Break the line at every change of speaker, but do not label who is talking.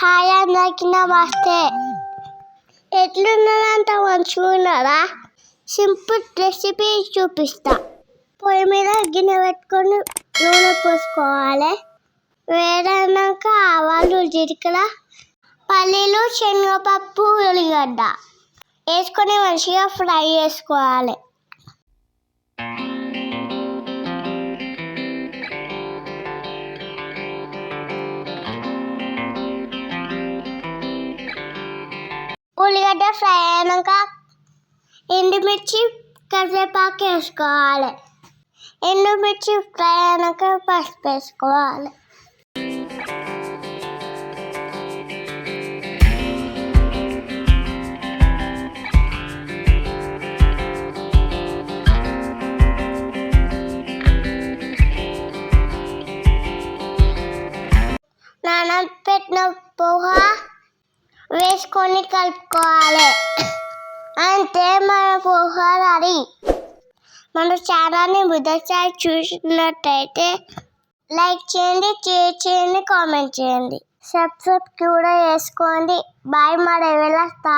Hi అందరికి నమస్తే. ఎట్లున్నదంత మంచిగా సింపుల్ రెసిపీ చూపిస్తా. పొయ్యి మీద గిన్నె పెట్టుకొని నూనె పోసుకోవాలి. వేడన్నాక ఆవాలు జీలకర్ర పల్లీలు శనగపప్పు ఉల్లిగడ్డ వేసుకొని మంచిగా ఫ్రై చేసుకోవాలి. ఉల్లిగడ్డ ఫ్రై అయినాక ఎండుమిర్చి కరివేపాకు వేసుకోవాలి ఎండుమిర్చి ఫ్రై అయినాక పసుపు వేసుకోవాలి నానబెట్టిన పోహ కొన్ని కలుపుకోవాలి. అంతే మన పోహ మన ఛానల్ని మొదటిసారి చూసినట్టయితే లైక్ చేయండి షేర్ చేయండి కామెంట్ చేయండి. సబ్స్క్రైబ్ కూడా చేసుకోండి. బాయ్ మరి వెళ్ళొస్తా